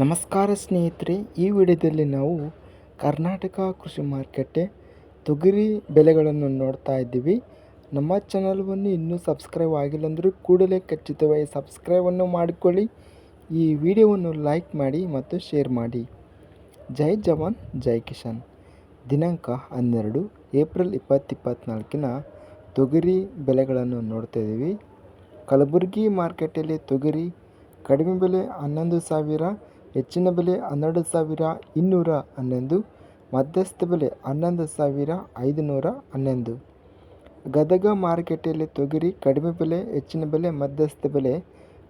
ನಮಸ್ಕಾರ ಸ್ನೇಹಿತರೆ, ಈ ವಿಡಿಯೋದಲ್ಲಿ ನಾವು ಕರ್ನಾಟಕ ಕೃಷಿ ಮಾರುಕಟ್ಟೆ ತೊಗರಿ ಬೆಲೆಗಳನ್ನು ನೋಡ್ತಾ ಇದ್ದೀವಿ. ನಮ್ಮ ಚಾನಲ್ವನ್ನು ಇನ್ನೂ ಸಬ್ಸ್ಕ್ರೈಬ್ ಆಗಿಲ್ಲ ಅಂದರೆ ಕೂಡಲೇ ಖಚಿತವಾಗಿ ಸಬ್ಸ್ಕ್ರೈಬನ್ನು ಮಾಡಿಕೊಳ್ಳಿ. ಈ ವಿಡಿಯೋವನ್ನು ಲೈಕ್ ಮಾಡಿ ಮತ್ತು ಶೇರ್ ಮಾಡಿ. ಜೈ ಜವಾನ್, ಜೈ ಕಿಶನ್ ದಿನಾಂಕ ಹನ್ನೆರಡು, ಏಪ್ರಿಲ್ ಇಪ್ಪತ್ತು ಇಪ್ಪತ್ತ್ನಾಲ್ಕಿನ ತೊಗರಿ ಬೆಲೆಗಳನ್ನು ನೋಡ್ತಾ ಇದ್ದೀವಿ. ಕಲಬುರಗಿ ಮಾರ್ಕೆಟಲ್ಲಿ ತೊಗರಿ ಕಡಿಮೆ ಬೆಲೆ ಹನ್ನೊಂದು ಸಾವಿರ ಹೆಚ್ಚಿನ ಬೆಲೆ ಹನ್ನೆರಡು ಸಾವಿರ ಇನ್ನೂರ ಹನ್ನೊಂದು, ಮಧ್ಯಸ್ಥ ಬೆಲೆ ಹನ್ನೊಂದು ಸಾವಿರ ಐದುನೂರ ಹನ್ನೊಂದು. ಗದಗ ಮಾರುಕಟ್ಟೆಯಲ್ಲಿ ತೊಗರಿ ಕಡಿಮೆ ಬೆಲೆ, ಹೆಚ್ಚಿನ ಬೆಲೆ, ಮಧ್ಯಸ್ಥ ಬೆಲೆ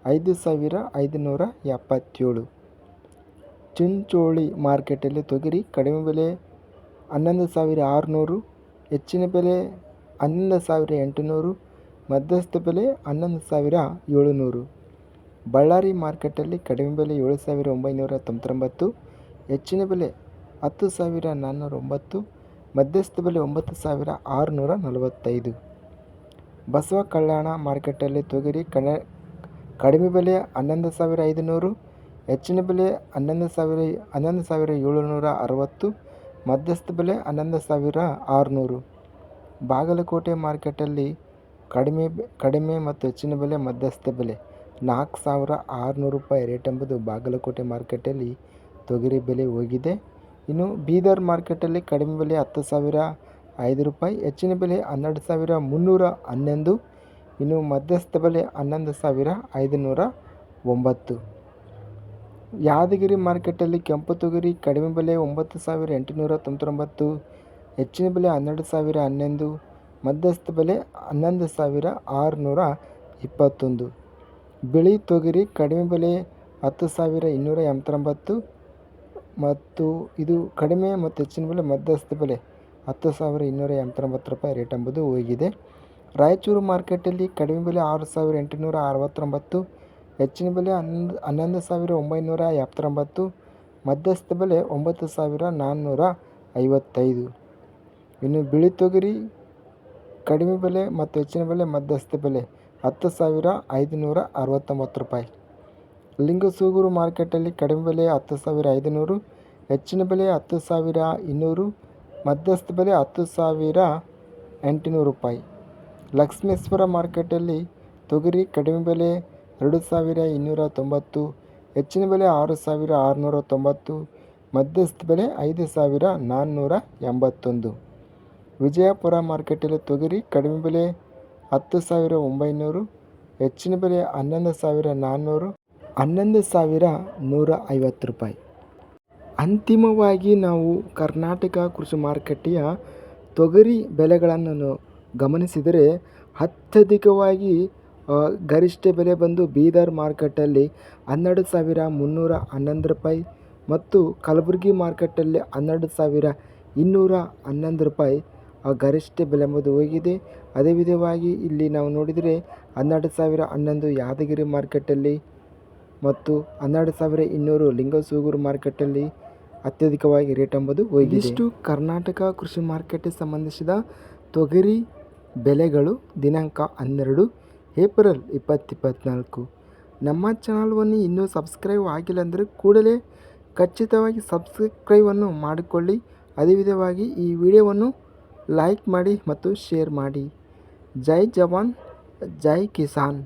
ಐದು ಸಾವಿರ ಐದುನೂರ ಎಪ್ಪತ್ತೇಳು. ಚಿಂಚೋಳಿ ಮಾರ್ಕೆಟಲ್ಲಿ ತೊಗರಿ ಕಡಿಮೆ ಬೆಲೆ ಹನ್ನೊಂದು ಸಾವಿರ ಆರುನೂರು, ಹೆಚ್ಚಿನ ಬೆಲೆ ಹನ್ನೊಂದು ಸಾವಿರ ಎಂಟುನೂರು, ಮಧ್ಯಸ್ಥ ಬೆಲೆ ಹನ್ನೊಂದು ಸಾವಿರ ಏಳುನೂರು. ಬಳ್ಳಾರಿ ಮಾರ್ಕೆಟಲ್ಲಿ ಕಡಿಮೆ ಬೆಲೆ ಏಳು ಸಾವಿರ ಒಂಬೈನೂರ ತೊಂಬತ್ತೊಂಬತ್ತು, ಹೆಚ್ಚಿನ ಬೆಲೆ ಹತ್ತು ಸಾವಿರ ನಾನ್ನೂರ ಒಂಬತ್ತು, ಮಧ್ಯಸ್ಥ ಬೆಲೆ ಒಂಬತ್ತು ಸಾವಿರ ಆರುನೂರ ನಲವತ್ತೈದು. ಬಸವ ಕಲ್ಯಾಣ ಮಾರ್ಕೆಟಲ್ಲಿ ತೊಗರಿ ಕಡ ಕಡಿಮೆ ಬೆಲೆ ಹನ್ನೊಂದು ಸಾವಿರ ಐದುನೂರು, ಹೆಚ್ಚಿನ ಬೆಲೆ ಹನ್ನೊಂದು ಸಾವಿರ ಹನ್ನೊಂದು ಸಾವಿರ ಏಳುನೂರ ಅರವತ್ತು, ಮಧ್ಯಸ್ಥ ಬೆಲೆ ಹನ್ನೊಂದು ಸಾವಿರ ಆರುನೂರು. ಬಾಗಲಕೋಟೆ ಮಾರ್ಕೆಟಲ್ಲಿ ಕಡಿಮೆ ಕಡಿಮೆ ಮತ್ತು ಹೆಚ್ಚಿನ ಬೆಲೆ ಮಧ್ಯಸ್ಥ ಬೆಲೆ ನಾಲ್ಕು ಸಾವಿರ ಆರುನೂರು ರೂಪಾಯಿ ರೇಟ್ ಎಂಬುದು ಬಾಗಲಕೋಟೆ ಮಾರ್ಕೆಟಲ್ಲಿ ತೊಗರಿ ಬೆಲೆ ಹೋಗಿದೆ. ಇನ್ನು ಬೀದರ್ ಮಾರ್ಕೆಟಲ್ಲಿ ಕಡಿಮೆ ಬೆಲೆ ಹತ್ತು ಸಾವಿರ ಐದು ರೂಪಾಯಿ, ಹೆಚ್ಚಿನ ಬೆಲೆ ಹನ್ನೆರಡು ಸಾವಿರ ಮುನ್ನೂರ ಹನ್ನೊಂದು, ಇನ್ನು ಮಧ್ಯಸ್ಥ ಬೆಲೆ ಹನ್ನೊಂದು ಸಾವಿರ ಐದುನೂರ ಒಂಬತ್ತು. ಯಾದಗಿರಿ ಮಾರ್ಕೆಟಲ್ಲಿ ಕೆಂಪು ತೊಗರಿ ಕಡಿಮೆ ಬೆಲೆ ಒಂಬತ್ತು ಸಾವಿರ ಎಂಟುನೂರ ತೊಂಬತ್ತೊಂಬತ್ತು, ಹೆಚ್ಚಿನ ಬೆಲೆ ಹನ್ನೆರಡು ಸಾವಿರ ಹನ್ನೊಂದು, ಮಧ್ಯಸ್ಥ ಬೆಲೆ ಹನ್ನೊಂದು ಸಾವಿರ ಆರುನೂರ ಇಪ್ಪತ್ತೊಂದು. ಬಿಳಿ ತೊಗರಿ, ಕಡಿಮೆ ಬೆಲೆ ಹತ್ತು ಸಾವಿರ ಇನ್ನೂರ ಎಂಬತ್ತೊಂಬತ್ತು ಮತ್ತು ಇದು ಕಡಿಮೆ ಮತ್ತು ಹೆಚ್ಚಿನ ಬೆಲೆ ಮಧ್ಯಸ್ಥ ಬೆಲೆ ಹತ್ತು ಸಾವಿರ ಇನ್ನೂರ ಎಂಬತ್ತೊಂಬತ್ತು ರೂಪಾಯಿ ರೇಟ್ ಎಂಬುದು ಹೋಗಿದೆ. ರಾಯಚೂರು ಮಾರ್ಕೆಟಲ್ಲಿ ಕಡಿಮೆ ಬೆಲೆ ಆರು ಸಾವಿರ ಎಂಟುನೂರ ಅರವತ್ತೊಂಬತ್ತು, ಹೆಚ್ಚಿನ ಬೆಲೆ ಹನ್ನೊಂದು ಹನ್ನೊಂದು ಸಾವಿರ ಒಂಬೈನೂರ ಎಪ್ಪತ್ತೊಂಬತ್ತು, ಮಧ್ಯಸ್ಥ ಬೆಲೆ ಒಂಬತ್ತು ಸಾವಿರ ನಾನ್ನೂರ ಐವತ್ತೈದು. ಇನ್ನು ಬಿಳಿ ತೊಗರಿ ಕಡಿಮೆ ಬೆಲೆ ಮತ್ತು ಹೆಚ್ಚಿನ ಬೆಲೆ ಮಧ್ಯಸ್ಥ ಬೆಲೆ ಹತ್ತು ಸಾವಿರ ಐದುನೂರ ಅರವತ್ತೊಂಬತ್ತು ರೂಪಾಯಿ. ಲಿಂಗಸೂಗೂರು ಮಾರ್ಕೆಟಲ್ಲಿ ಕಡಿಮೆ ಬೆಲೆ ಹತ್ತು ಸಾವಿರ ಐದುನೂರು, ಹೆಚ್ಚಿನ ಬೆಲೆ ಹತ್ತು ಸಾವಿರ ಇನ್ನೂರು, ಮಧ್ಯಸ್ಥ ಬೆಲೆ ಹತ್ತು ಸಾವಿರ ಎಂಟುನೂರು ರೂಪಾಯಿ. ಲಕ್ಷ್ಮೇಶ್ವರ ಮಾರ್ಕೆಟಲ್ಲಿ ತೊಗರಿ ಕಡಿಮೆ ಬೆಲೆ ಎರಡು ಸಾವಿರ ಇನ್ನೂರ ತೊಂಬತ್ತು, ಹೆಚ್ಚಿನ ಬೆಲೆ ಆರು ಸಾವಿರ ಆರುನೂರ ತೊಂಬತ್ತು, ಮಧ್ಯಸ್ಥ ಬೆಲೆ ಐದು ಸಾವಿರ ನಾನ್ನೂರ ಎಂಬತ್ತೊಂದು. ವಿಜಯಪುರ ಮಾರ್ಕೆಟಲ್ಲಿ ತೊಗರಿ ಕಡಿಮೆ ಬೆಲೆ ಹತ್ತು ಸಾವಿರ ಒಂಬೈನೂರು, ಹೆಚ್ಚಿನ ಬೆಲೆ ಹನ್ನೊಂದು ಸಾವಿರ ನಾನ್ನೂರು, ಹನ್ನೊಂದು ಸಾವಿರ ನೂರ ಐವತ್ತು ರೂಪಾಯಿ. ಅಂತಿಮವಾಗಿ ನಾವು ಕರ್ನಾಟಕ ಕೃಷಿ ಮಾರುಕಟ್ಟೆಯ ತೊಗರಿ ಬೆಲೆಗಳನ್ನು ಗಮನಿಸಿದರೆ ಅತ್ಯಧಿಕವಾಗಿ ಗರಿಷ್ಠ ಬೆಲೆ ಬಂದು ಬೀದರ್ ಮಾರುಕಟ್ಟೆಯಲ್ಲಿ ಹನ್ನೆರಡು ಸಾವಿರ ಮುನ್ನೂರ ಹನ್ನೊಂದು ರೂಪಾಯಿ ಮತ್ತು ಕಲಬುರಗಿ ಮಾರುಕಟ್ಟೆಯಲ್ಲಿ ಹನ್ನೆರಡು ಸಾವಿರ ಇನ್ನೂರ ಹನ್ನೊಂದು ರೂಪಾಯಿ. ಗರಿಷ್ಠ ಬೆಲೆ ಎಂಬುದು ಹೋಗಿದೆ. ಅದೇ ವಿಧವಾಗಿ ಇಲ್ಲಿ ನಾವು ನೋಡಿದರೆ ಹನ್ನೆರಡು ಸಾವಿರ ಹನ್ನೊಂದು ಯಾದಗಿರಿ ಮಾರ್ಕೆಟಲ್ಲಿ ಮತ್ತು ಹನ್ನೆರಡು ಸಾವಿರ ಇನ್ನೂರು ಲಿಂಗಸೂಗೂರು ಮಾರ್ಕೆಟಲ್ಲಿ ಅತ್ಯಧಿಕವಾಗಿ ರೇಟ್ ಎಂಬುದು ಹೋಗಿದೆ. ಇಷ್ಟು ಕರ್ನಾಟಕ ಕೃಷಿ ಮಾರ್ಕೆಟ್ಗೆ ಸಂಬಂಧಿಸಿದ ತೊಗರಿ ಬೆಲೆಗಳು ದಿನಾಂಕ ಹನ್ನೆರಡು, ಏಪ್ರಿಲ್ ಇಪ್ಪತ್ತು ಇಪ್ಪತ್ತ್ನಾಲ್ಕು ನಮ್ಮ ಚಾನಲ್ವನ್ನು ಇನ್ನೂ ಸಬ್ಸ್ಕ್ರೈಬ್ ಆಗಿಲ್ಲ ಅಂದರೆ ಕೂಡಲೇ ಖಚಿತವಾಗಿ ಸಬ್ಸ್ಕ್ರೈಬನ್ನು ಮಾಡಿಕೊಳ್ಳಿ. ಅದೇ ವಿಧವಾಗಿ ಈ ವಿಡಿಯೋವನ್ನು ಲೈಕ್ ಮಾಡಿ ಮತ್ತು ಶೇರ್ ಮಾಡಿ. ಜೈ ಜವಾನ್ ಜೈ ಕಿಸಾನ್.